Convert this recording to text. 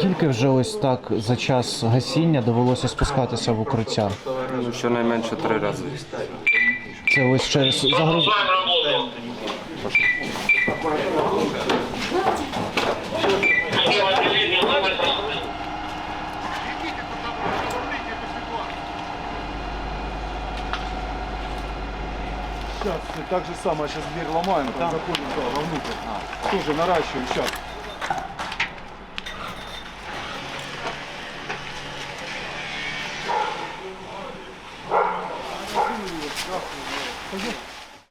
Скільки вже ось так за час гасіння довелося спускатися в укриття? Ну, щонайменше три рази. Це ось через загроз... Сейчас так же самое, сейчас дверь ломаем, там заходим да, вовнутрь. А. Тоже наращиваем сейчас. Пойдем.